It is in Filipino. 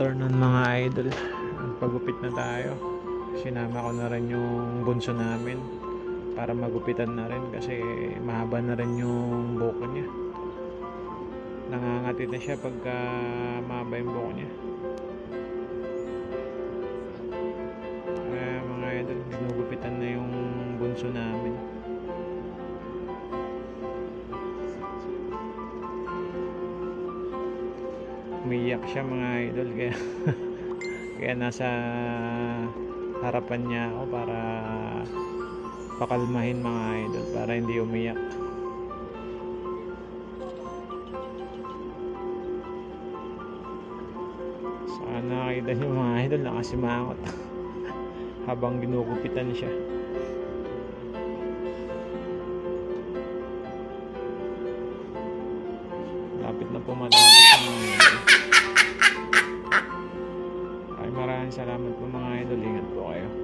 afternoon mga idol. Pagupit na tayo. Sinama ko na rin yung bunso namin para magupitan na rin kasi mahaba na rin yung buko niya. Nangangati na siya pagka mahaba yung buko niya. Kaya mga idol, ginugupitan na yung bunso namin. Umiyak siya mga idol. Kaya kaya nasa harapan niya ako para pakalmahin mga idol para hindi umiyak. Sana nakita niyo mga idol nakasimangot. Habang ginugupitan siya. Lapit na po salamat po mga idol. Ingat po kayo